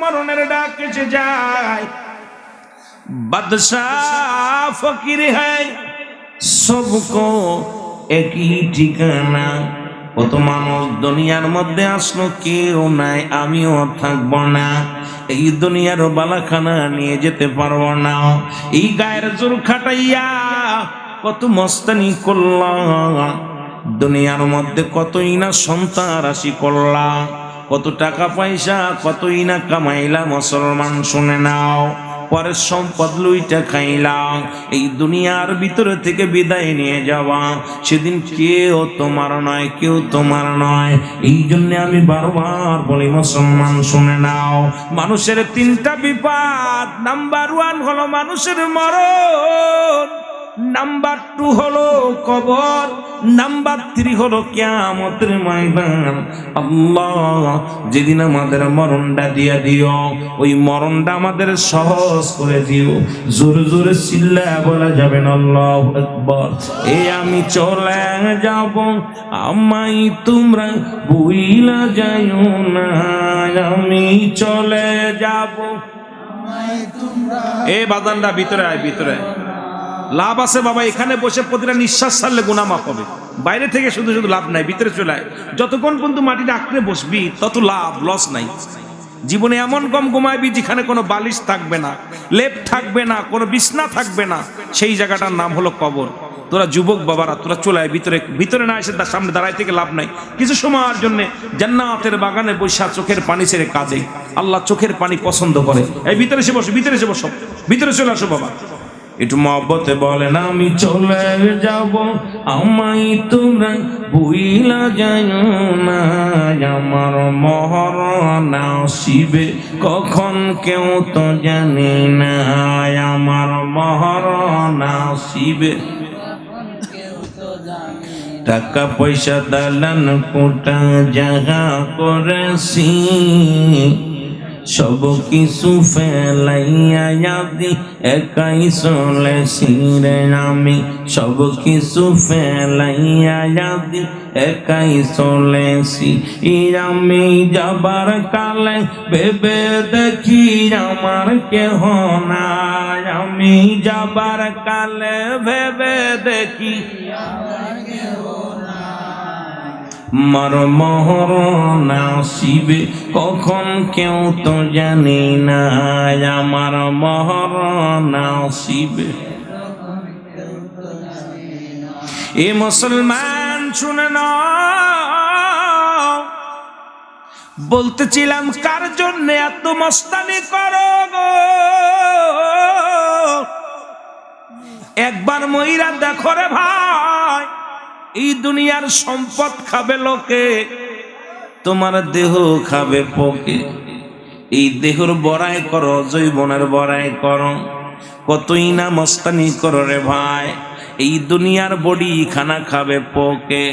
মরণের ডাক এসে যায়। বাদশাহ ফকির হ্যায় সবকো একই ঠিকানা। কত মানুষ দুনিয়ার মধ্যে আসলো, কেউ নাই, আমিও থাকব না। এই দুনিয়ার বালাখানা নিয়ে যেতে পারব না। এই গায়ের জোর খাটাইয়া কত মস্তানি করলাম। দুনিয়ার মধ্যে কতই না সন্তান রাশি করলাম। কত টাকা পয়সা, কতই না কামাইলা মুসলমান, শুনে নাও। পরের সম্পদ লুইটা খাইলাম এই দুনিয়ার ভিতরে থেকে বিদায় নিয়ে যাওয়া। সেদিন কেউ তোমার নয়, কেউ তোমার নয়। এই জন্য আমি বারবার বলি, মুসলমান, শুনে নাও। মানুষের তিনটা বিপদ। নাম্বার ওয়ান হলো মানুষের মরণ। নাম্বার টু হলো কবর নাম্বার থ্রি হলো কেয়ামতের ময়দান। আল্লাহ যেদিন আমাদের মরণটা দিয়া দিও ওই মরণটা আমাদের সহজ করে দিও। জোরে জোরে চিল্লা বলা যাবে না আল্লাহ একবার এ আমি চলে যাব আমাই তোমরা বুইলা যাইও না। আমি চলে যাব। এ বাদানরা ভিতরে আয় ভিতরে আয়। লাভ আছে বাবা, এখানে বসে প্রতিটা নিঃশ্বাস ছাড়লে গুণা মাফ হবে। বাইরে থেকে শুধু শুধু লাভ নাই, ভিতরে চলে আয়। যতক্ষণ পর্যন্ত মাটিতে আঁকড়ে বসবি, তত লাভ লস নাই। জীবনে এমন কম ঘুমাইবি যেখানে কোনো বালিশ থাকবে না, লেপ থাকবে না, কোনো বিছনা থাকবে না। সেই জায়গাটার নাম হলো কবর। তোরা যুবক বাবারা, তোরা চলে আয় ভিতরে ভিতরে না এসে তার সামনে দাঁড়াই থেকে লাভ নাই। কিছু সময়ের জন্য জান্নাতের বাগানে বৈশা চোখের পানি ছেড়ে কাঁদে। আল্লাহ চোখের পানি পছন্দ করে। এই ভিতরে এসে বসো, ভিতরে এসে বসো। ভিতরে চলে আসো বাবা। একটু মহব্বতে বলেন, আমি চলে যাব। আমাই তোমরা বুইলা যায় না, আমার মহর না শিবে কখন কেউ তো জানি না, আমার মহর না শিবে টাকা পয়সা দালান কোটা জাগা করেছি। সব কিছু ফেলাইয়া একাই চলেছি রে আমি সব কিছু ফেলাইয়া একাই চলেছি আমি যাবার কালে ভেবে দেখি আমার কেহ নাই। আমি যাবার কালে ভেবে দেখি মার মহরণ আসিবে কখন কেউ তো জানি না, আমার মহরণ আসিবে এ মুসলমান শুনে না বলতেছিলাম, কার জন্য এত মস্তানি করো একবার ময়রা দেখো রে ভাই এই দুনিয়ার সম্পদ খাবে লোকে, তোমার দেহ খাবে পোকে। এই দেহর বড়াই করো জৈবনের বড়াই করো। কতই না মস্তানি করো রে ভাই, এই দুনিয়ার বডি খানা খাবে পোকে,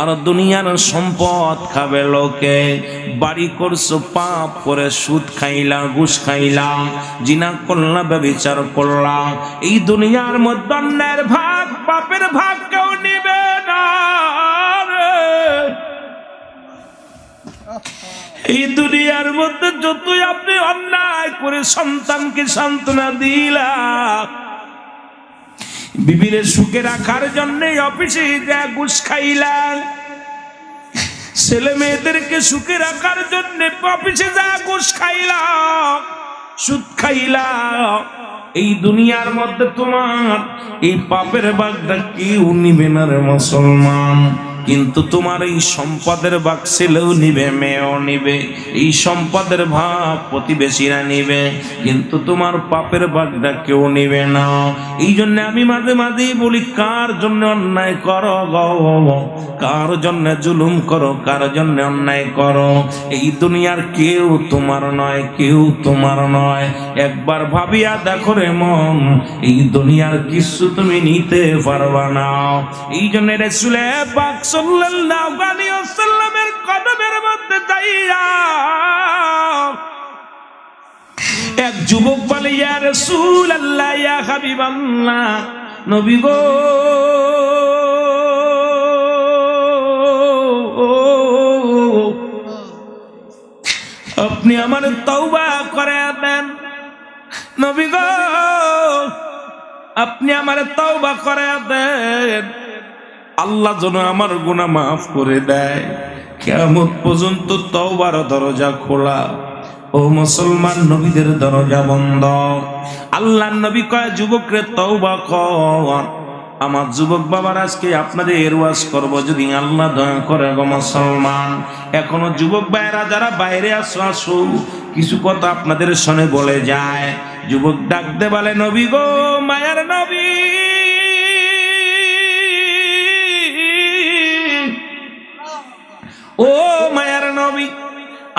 আর দুনিয়ার সম্পদ খাবে লোকে। বাড়ি করছ, পাপ করে সুদ খাইলা, ঘুষ খাইলাম জিনা করলাম ব্যবচার করলাম এই দুনিয়ার মধ্যে ভাগ, পাপের ভাগ এই দুনিয়ার মধ্যে যতই আপনি অন্যায় করে সন্তানকে সান্ত্বনা দিলাম, বিবিরে সুখে রাখার জন্য অফিসে যা ঘুষ খাইলাম ছেলে মেয়েদেরকে সুখে রাখার জন্য অফিসে যা ঘুষ খাইলাম, সুদ খাইলাম। এই দুনিয়ার মধ্যে তোমার এই পাপের বাগটা কেউ নিবে না রে মুসলমান। কিন্তু তোমার এই সম্পদের ভাগ ছেলেও নিবে, মেয়েও নিবে। এই সম্পদের ভাগ প্রতিবেশীরা নিবে, কিন্তু তোমার পাপের ভাগটা কেউ নিবে না। এই জন্য আমি মাঝে মাঝেই বলি, কার জন্য অন্যায় করো কার জন্য জুলুম করো, কার জন্য অন্যায় করো? এই দুনিয়ার কেউ তোমার নয়, কেউ তোমার নয়। একবার ভাবিয়া দেখো রে মন, এই দুনিয়ার কিছু তুমি নিতে পারবা না। এই জন্য রেসুলে পাক কদমের মধ্যে যাইয়া এক যুবক বলে, ইয়া ইয়া হাবিবাল্লাহ, নবী গো, আপনি আমার তওবা করে দেন। নবী গো, আপনি আমার তওবা করে দেন। আল্লাহ যেন আমার গুনাহ মাফ করে দেয়। কেমন পর্যন্ত তওবার দরজা খোলা। ও মুসলমান, নবীদের দরজা বন্ধ। আল্লাহ নবী কয়, যুবকরে তওবা কর। আমার যুবক বাবার আজকে আপনাদের এরওয়াজ করব, যদি আল্লাহ দয়া করে গো মুসলমান। এখনও যুবক ভাইয়েরা, যারা বাইরে আসো আসো। কিছু কথা আপনাদের শোনে বলে যায়। যুবক ডাকতে বলে, নবী গো, মায়ার নবী। ও মায়ার নবী,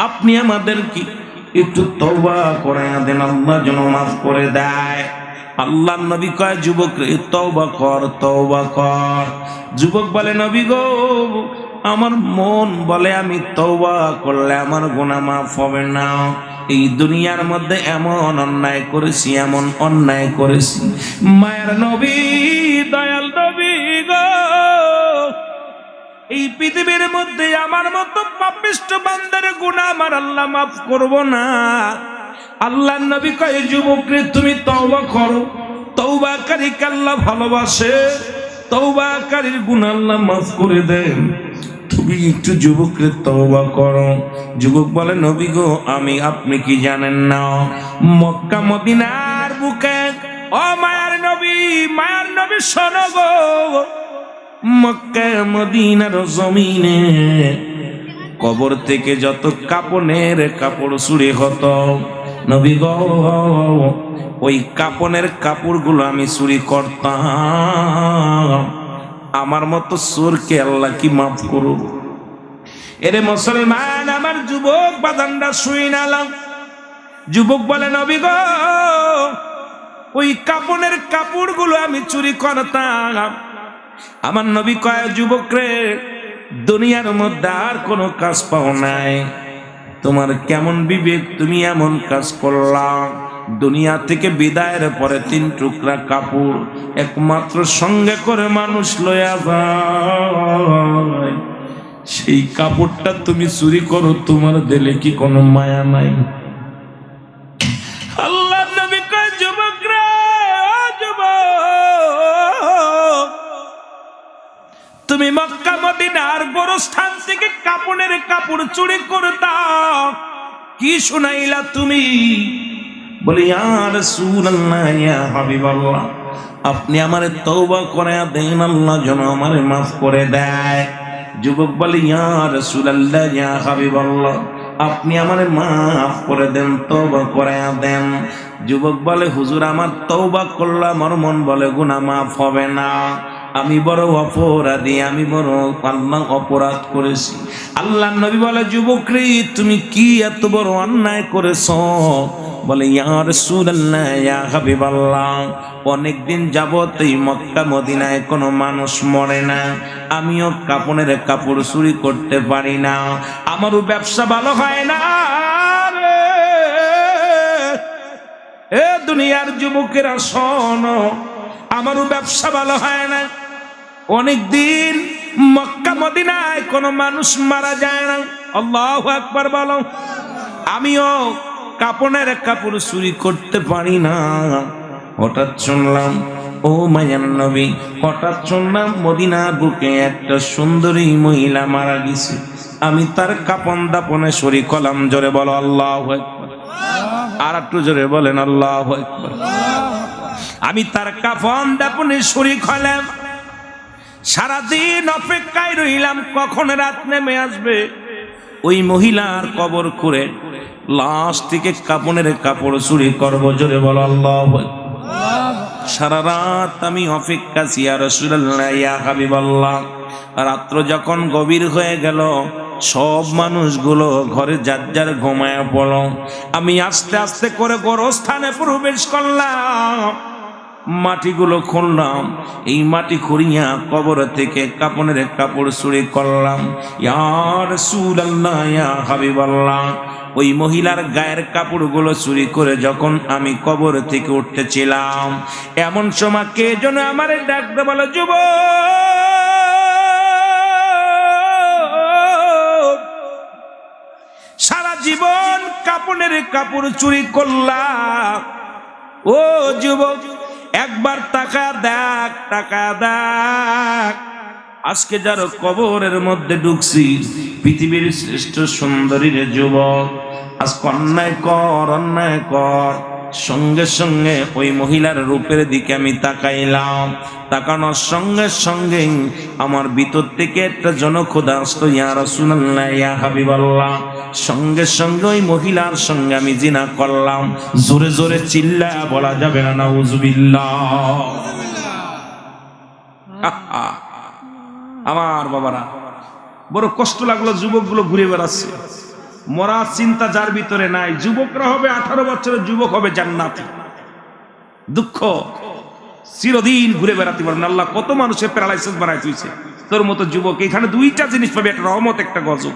আপনি আমাদের কি একটু তওবা করে দেন, আল্লাহ যেন মাফ করে দেয়। আল্লাহ নবী কয়, যুবক রে, তওবা কর তওবা কর। যুবক বলে, নবী গো, আমার মন বলে আমি তওবা করলে আমার গুনাহ মাফ হবে না। এই দুনিয়ার মধ্যে এমন অন্যায় করেছি, এমন অন্যায় করেছি। মায়ের নবী, দয়াল নবী গো এই পৃথিবীর মধ্যে আমার মতো পাপিষ্ট বান্দার গুণা আমার আল্লাহ মাফ করব না। আল্লাহ নবী কয়ে যুবকরে, তুমি তওবা করো। তওবাকারীকে আল্লাহ ভালোবাসে। তওবাকারীর গুণ আল্লাহ মাফ করে দেন। তুমি একটু যুবকরে তওবা করো। যুবক বলে, নবী গো, আমি আপনি কি জানেন না? মক্কা, মদিনার বুকে, ও মায়ার নবী মায়ার নবী, শোনো গো। মক্কা মদিনার জমিনে। কবর থেকে যত কাপনের কাপড় চুরি হতো, নবী গো, ওই কাপনের কাপড়গুলো আমি চুরি করতাম। আমার মতো সুরকে আল্লাহ কি মাফ করুক? এরে মুসলমান, আমার যুবক বাদানটা শুই নালাম। যুবক বলে, নবী গো, ওই কাপনের কাপড়গুলো আমি চুরি করতাম। আমার নবী কয় যুবক রে দুনিয়ার মধ্যে আর কোনো কাজ পাও নাই। তোমার কেমন বিবেক, তুমি এমন কাজ করলাম দুনিয়া থেকে বিদায়ের পরে তিন টুকরা কাপড় একমাত্র সঙ্গে করে মানুষ লয়া যায়। সেই কাপড়টা তুমি চুরি করো, তোমার দিলে কি কোনো মায়া নাই? কাপড়ের কাপড় চুরি করতাম কি শুনাইলা তুমি? বলি আর রাসূলুল্লাহ, ইয়া আপনি আমারে তওবা করে দেন, আল্লাহ যেন আমারে মাফ করে দেয়। যুবক বলে, ইয়া রাসূলুল্লাহ, ইয়া আপনি আমারে মাফ করে দেন, তওবা করে দেন। যুবক বলে, হুজুর, আমার তওবা করলে আমার মন বলে, গুনাহ মাফ হবে না। আমি বড় অপরাধী, আমি বড় আল্লাহ অপরাধ করেছি। আল্লাহ নবী বলে যুবক রে তুমি কি এত বড় অন্যায় করেছ? বলে ইয়ার সুরাল্লাহ ইয়া হাবিবাল্লাহ, অনেকদিন যাবত এই মক্কা মদিনায় কোনো মানুষ মরে না। আমিও কাপড়ের কাপড় চুরি করতে পারি না। আমারও ব্যবসা ভালো হয় না। এ দুনিয়ার যুবকেরা শোনো, আমারও ব্যবসা ভালো হয় না। অনেক দিন মক্কা মদিনায় কোনো মানুষ মারা যায় না। আল্লাহ একবার বলো। আমিও কাপড়ের কাপড় চুরি করতে পারি না। হঠাৎ শুনলাম, ও মায়ান নবী, হঠাৎ শুনলাম মদিনা বুকে একটা সুন্দরী মহিলা মারা গেছে। আমি তার কাপন দাপনে শরীর কলাম, জোরে বলো, আল্লাহ আর একটু জোরে বলেন, আল্লাহ আমি তার কাফন দাপনে শরীর হলাম সারাদিন অপেক্ষায় রইলাম, কখন রাত নেমে আসবে? ওই মহিলার কবর করে লাশ থেকে কাপনের কাপড় চুরি করব, জোরে বলো আল্লাহ সারা রাত আমি অপেক্ষা ছিয়া রসুল্লাহ ইয়া রাত্র যখন গভীর হয়ে গেল, সব মানুষগুলো ঘরে যার যার ঘুমায় পড়ল। আমি আস্তে আস্তে করে গোরস্থানে প্রবেশ করলাম। মাটিগুলো খুললাম। এই মাটি খুঁড়িয়া কবর থেকে কাপড়ের কাপড় চুরি করলাম। ইয়ার সুরাল্লাহ ইয়া হাবিবাল্লাহ, ওই মহিলার গায়ের কাপড়গুলো চুরি করে যখন আমি কবর থেকে উঠতেছিলাম এমন সময় কে যেন আমার ডাকতে বলে যুব সারা জীবন কাপড়ের কাপড় চুরি করলা ও যুবক একবার টাকা দেখ টাকা দেখ। আজকে যার কবরের মধ্যে ঢুকছি, পৃথিবীর শ্রেষ্ঠ সুন্দরী রে যুবক। আজ অন্যায় কর অন্যায় কর। সঙ্গে সঙ্গে ওই মহিলার রূপের দিকে আমি তাকাইলাম। তাকানোর সঙ্গে সঙ্গে আমার ভিতর থেকে একটা জনখোদা আসতো ইয়া রাসূলুল্লাহ ইয়া হাবিবাল্লাহ। সঙ্গে সঙ্গে ওই মহিলার সঙ্গে আমি জিনা করলাম। জোরে জোরে চিল্লা বলা যাবে না নাউজুবিল্লাহ। আমার বাবারা বড় কষ্ট লাগল যুবকগুলো ঘুরে বেড়াচ্ছে। মরার চিন্তা যার ভিতরে নাই। যুবকরা হবে, আঠারো বছরের যুবক হবে জান্নাতি। দুঃখ। চিরদিন ঘুরে বেড়াতে পারেন আল্লাহ কত মানুষের প্যারালাইসিস বানাই তুইছে। তোর মতো যুবক, এখানে দুইটা জিনিস পাবে, একটা রহমত, একটা গজব।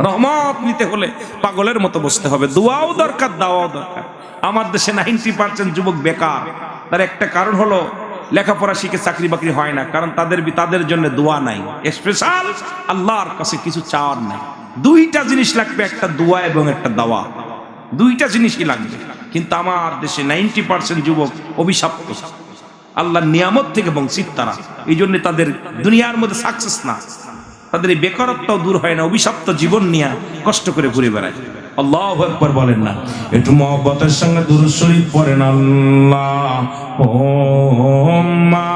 রহমত নিতে হলে পাগলের মতো বসতে হবে। দোয়াও দরকার, দাওয়াও দরকার। আমার দেশে নাইনটি পার্সেন্ট যুবক বেকার। তার একটা কারণ হলো লেখাপড়া শিখে চাকরি বাকরি হয় না, কারণ তাদের তাদের জন্য দোয়া নাই। স্পেশাল আল্লাহর কাছে কিছু চাওয়ার নাই। দুইটা জিনিস লাগবে, একটা দোয়া এবং একটা দাওয়া। দুইটা জিনিসই লাগবে। কিন্তু আমার দেশে নাইনটি পার্সেন্ট যুবক অভিশপ্ত। আল্লাহর নিয়ামত থেকে বঞ্চিত তারা। এই জন্য তাদের দুনিয়ার মধ্যে সাকসেস না। তাদের এই বেকারত্বও দূর হয় না, অভিশপ্ত জীবন নিয়ে কষ্ট করে ঘুরে বেড়ায়। আল্লাহ একবার বলেন না। একটু মহব্বতের সঙ্গে দূর শরীফ পড়েন আল্লাহ। ও মা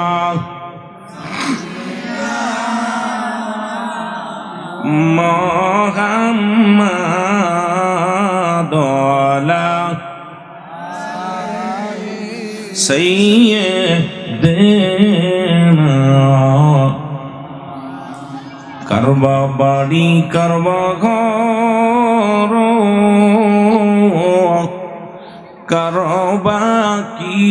করবা বাড়ি করবা ঘর করবা কি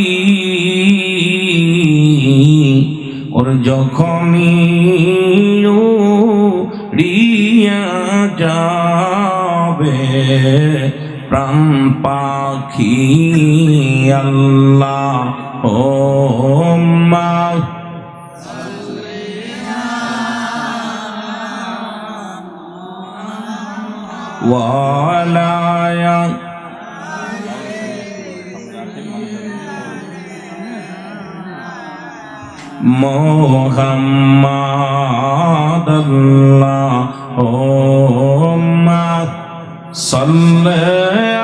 ওর যখনই রিয়া যাবে প্রাণ পাখি আল্লাহ ও মা وعلى মোহাম্মদ আল্লাহ ওম্মা সাল্লাল্লাহু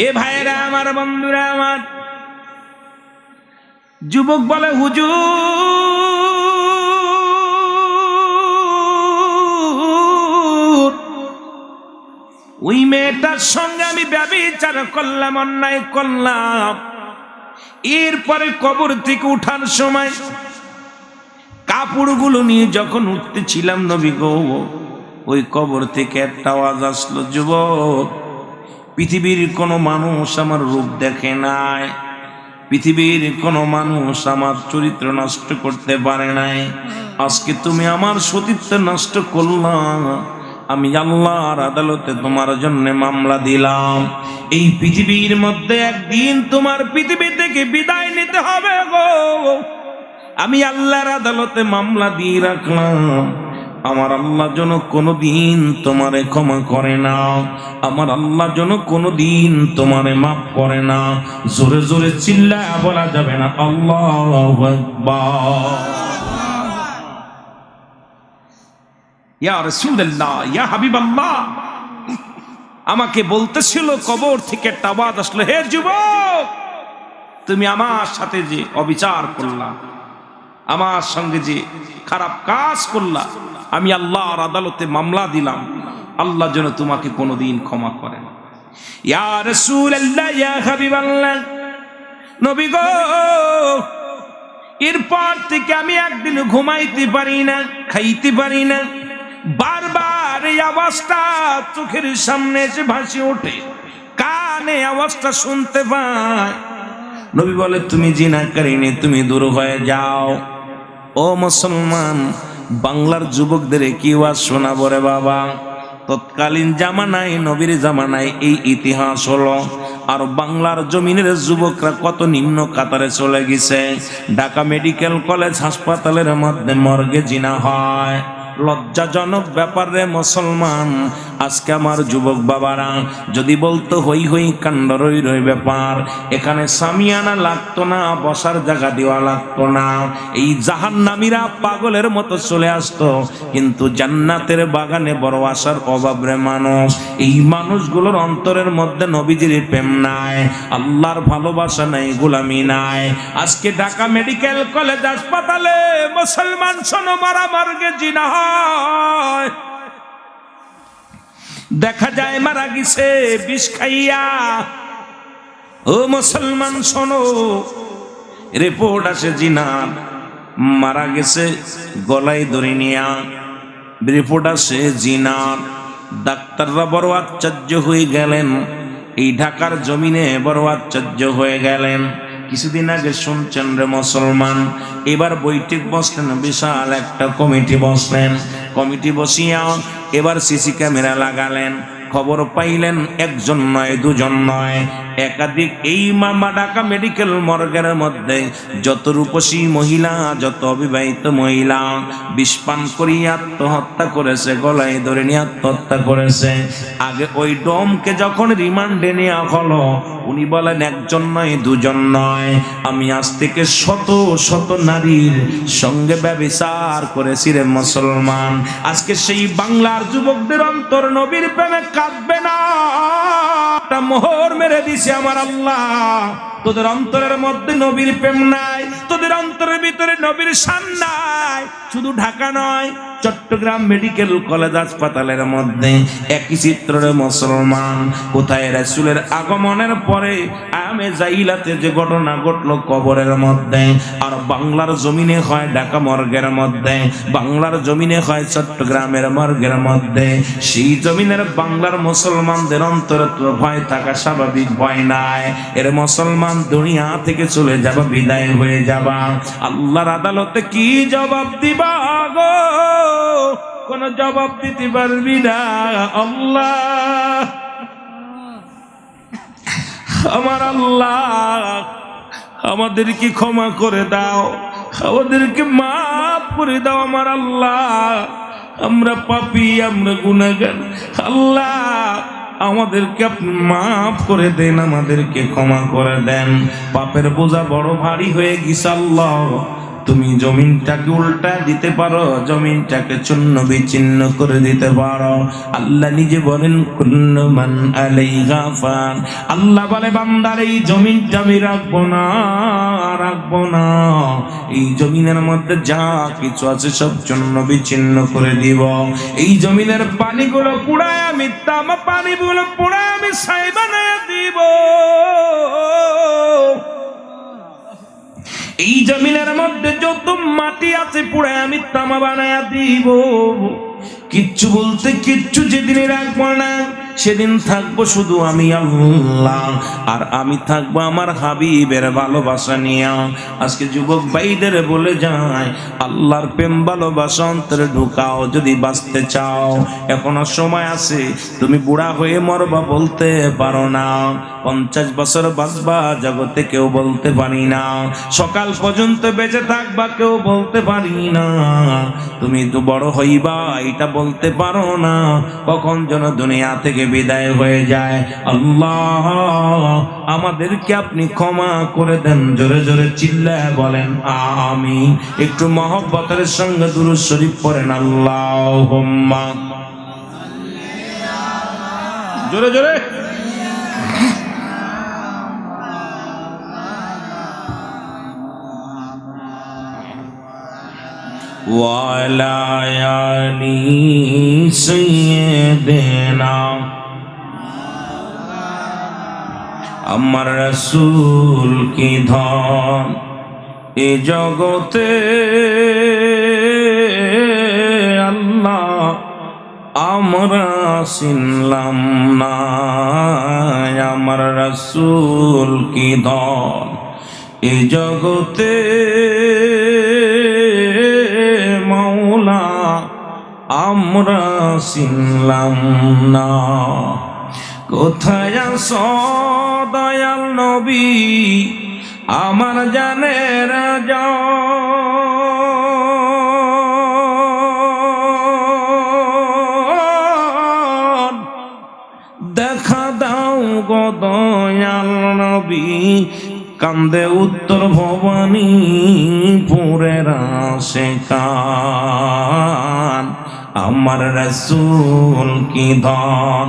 এ ভাইরা আমার বন্ধুরা আমার যুবক বলে, হুজুর, ওই মেয়েটার সঙ্গে আমি ব্যবচার করলাম, অন্যায় করলাম। এরপরে কবর থেকে উঠার সময় কাপড়গুলো নিয়ে যখন উঠতেছিলাম নবী গো, ওই কবর থেকে একটা আওয়াজ আসলো, যুবক, পৃথিবীর কোনো মানুষ আমার রূপ দেখে নাই। পৃথিবীর কোনো মানুষ আমার চরিত্র নষ্ট করতে পারে নাই। আজকে তুমি আমার সতীত্ব নষ্ট করলাম আমি আল্লাহর আদালতে তোমার জন্য মামলা দিলাম। এই পৃথিবীর মধ্যে একদিন তোমার পৃথিবী থেকে বিদায় নিতে হবে গো। আমি আল্লাহর আদালতে মামলা দিয়ে রাখলাম। আমার আল্লাহ যেন কোনোদিন তোমারে ক্ষমা করে না। আমার আল্লাহ যেন কোনোদিন তোমারে মাফ করে না। জোরে জোরে চিল্লা বলা যাবে না, আল্লাহ ইয়া আমাকে বলতেছিল কবর থেকে আওয়াজ আসলো, হে যুবক, তুমি আমার সাথে যে অবিচার করলা। আমার সঙ্গে যে খারাপ কাজ করলা, আমি আল্লাহর আদালতে মামলা দিলাম। আল্লাহ যেন তোমাকে কোনোদিন ক্ষমা করেন। নবী গো, এরপর থেকে আমি একদিন ঘুমাইতে পারি না, খাইতে পারি না। বারবার এই আওয়াজটা চোখের সামনে এসে ভাসি ওঠে, কানে আওয়াজটা শুনতে পায়। নবী বলে, তুমি জিনা করিনি তুমি দূর হয়ে যাও। ও মুসলমান, বাংলার যুবকদের কি ওয়াজ শোনাবো রে বাবা? তৎকালীন জামানায়, নবীর জামানায় এই ইতিহাস হলো, আর বাংলার জমিনের যুবকরা কত নিম্ন কাতারে চলে গেছে। ঢাকা মেডিকেল কলেজ হাসপাতালের মধ্যে মর্গে জিনা হয়। লজ্জাজনক ব্যাপারে মুসলমান আজকে আমার যুবক বাবারা, যদি বলতো হই হই কাণ্ড রই রই ব্যাপার, এখানে সামিয়ানা লাগতো না, বসার জায়গা দেওয়া লাগতো না, এই জাহান নামীরা পাগলের মতো চলে আসতো। কিন্তু জান্নাতের বাগানে বড় আসার অভাব রে মানুষ, এই মানুষগুলোর অন্তরের মধ্যে নবীজির প্রেম নাই, আল্লাহর ভালোবাসা নাই, গোলামি নাই। আজকে ঢাকা মেডিকেল কলেজ হাসপাতালে মুসলমান শোনো মারা মার্গে জিনা হয়। দেখা যায় মারা গেছে, বিষ খাইয়া। ও মুসলমান, শোনো রিপোর্ট আসে জিনার মারা গেছে, গলায় ধরে নিয়া। রিপোর্ট আসে জিনার ডাক্তাররা বড় আশ্চর্য হয়ে গেলেন। এই ঢাকার জমিনে বড় আশ্চর্য হয়ে গেলেন। কিছুদিন আগে শুনছেন রে মুসলমান, এবার বৈঠক বসলেন, বিশাল একটা কমিটি বসলেন। কমিটি বসিয়া এবার সিসি ক্যামেরা লাগালেন। খবর পাইলেন একজন নয় দুজন নয়। একাধিক এই মামা ঢাকা মেডিকেল মর্গের মধ্যে যত রূপসী মহিলা, যত অবিবাহিত মহিলা বিষপান করিয়ে আত্মহত্যা করেছে, গলায় ধরে নিয়ে আত্মহত্যা করেছে। আগে ওই ডমকে যখন রিমান্ডে নেওয়া হলো, উনি বলেন, একজন নয়, দুজন নয়। আমি আজ থেকে শত শত নারীর সঙ্গে ব্যবিচার করেছি রে মুসলমান। আজকে সেই বাংলার যুবকদের অন্তর নবীর প্রেমে কাঁদবে না। একটা মোহর মেরে দিছে আমার আল্লাহ। তোদের অন্তরের মধ্যে নবীর প্রেম নাই, তোদের অন্তরের ভিতরে নবীর শান নাই। শুধু ঢাকা নয় চট্টগ্রাম মেডিকেল কলেজ হাসপাতালের মধ্যে একই চিত্রের মুসলমান। কোথায় রাসূলের আগমনের পরে আমি জাইলাতে যে ঘটনা ঘটলো কবরের মধ্যে, আর বাংলার জমিনে হয় ঢাকা মর্গের মধ্যে, বাংলার জমিনে হয় চট্টগ্রামের মর্গের মধ্যে। সেই জমিনের বাংলার মুসলমানদের অন্তরে ভয় থাকা স্বাভাবিক, ভয় নাই। এর মুসলমান দুনিয়া থেকে চলে যাবা, বিদায় হয়ে যাবা। আল্লাহর আদালতে কি জবাব দিবা গো? কোন জবাব দিতে পারবি না। আল্লাহ। আমার আল্লাহ, আমাদেরকে ক্ষমা করে দাও। আমাদেরকে মাফ করে দাও আমার আল্লাহ। আমরা পাপি, আমরা গুনাগার আল্লাহ, আমাদেরকে আপনি মাফ করে দেন, আমাদেরকে ক্ষমা করে দেন। পাপের বোঝা বড় ভারী হয়ে গেছে আল্লাহ। তুমি জমিনটাকে উল্টা দিতে পারো, জমিনটাকে চূন্য বিচ্ছিন্ন করে দিতে পারো। আল্লাহ নিজে বলেন, কুল্লু মান আলাইহা ফান। আল্লাহ বলে, বান্দার, এই জমিনটা আমি রাখব না রাখব না। এই জমিনের মধ্যে যা কিছু আছে সব চূন্য বিচ্ছিন্ন করে দিব। এই জমিনের পানিগুলো পুড়ায় আমি তামা পানিগুলো পুড়ায় আমি সাই বানায় দিব। এই জমিনের মধ্যে যত মাটি আছে পুরে আমি তামা বানায়া দিব। কিচ্ছু বলতে কিচ্ছু যেদিনে রাখব না। সেদিন থাকব শুধু আমি আল্লাহ, আর আমি থাকব আমার হাবিবের ভালোবাসা নিয়ে। আজকে যুবক ভাইদের বলে যায়, আল্লাহর প্রেম ভালোবাসা অন্তরে ঢুকাও যদি বাঁচতে চাও। এখনও সময় আছে, তুমি বুড়া হয়ে মরবা বলতে পারো না। পঞ্চাশ বছর বাঁচবা জগতে কেউ বলতে পারি না। সকাল পর্যন্ত বেঁচে থাকবা কেউ বলতে পারি না। তুমি তো বড় হইবা, এটা বলতে পারো না। কখন যেন দুনিয়া থেকে বিদায় হয়ে যায় আল্লাহ আমাদেরকে আপনি ক্ষমা করে দেন জোরে জোরে চিল্লায় বলেন আমি একটু মহব্বতের সঙ্গে দুরুদ শরীফ পড়েন আল্লাহ জোরে জোরে وعلى آل سيدنا আমার রসুল কি ধন? এ জগতে আল্লাহ আমরা চিনলাম না। আমার রসুল কি ধন? এ জগতে মৌলা আমরা চিনলাম না। কোথায় আছো দয়াল নবী? আমার জন দেখা দাও গো দয়াল নবী। কান্দে উত্তর ভবানী পুরের আসে কান আমার রসুল কি ধন?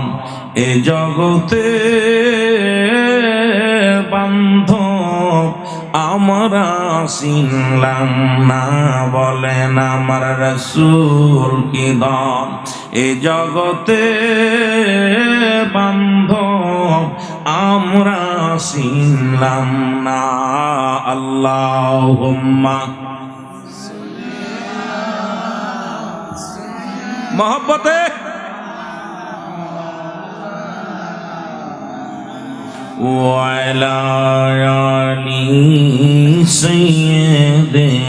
এ জগতে বান্ধব আমরা চিনলাম না বলেন আমার রসুল কি দন এ জগতে বান্ধব আমরা চিনলাম না। আল্লাহ মহব্বতে وعلى آل سيدنا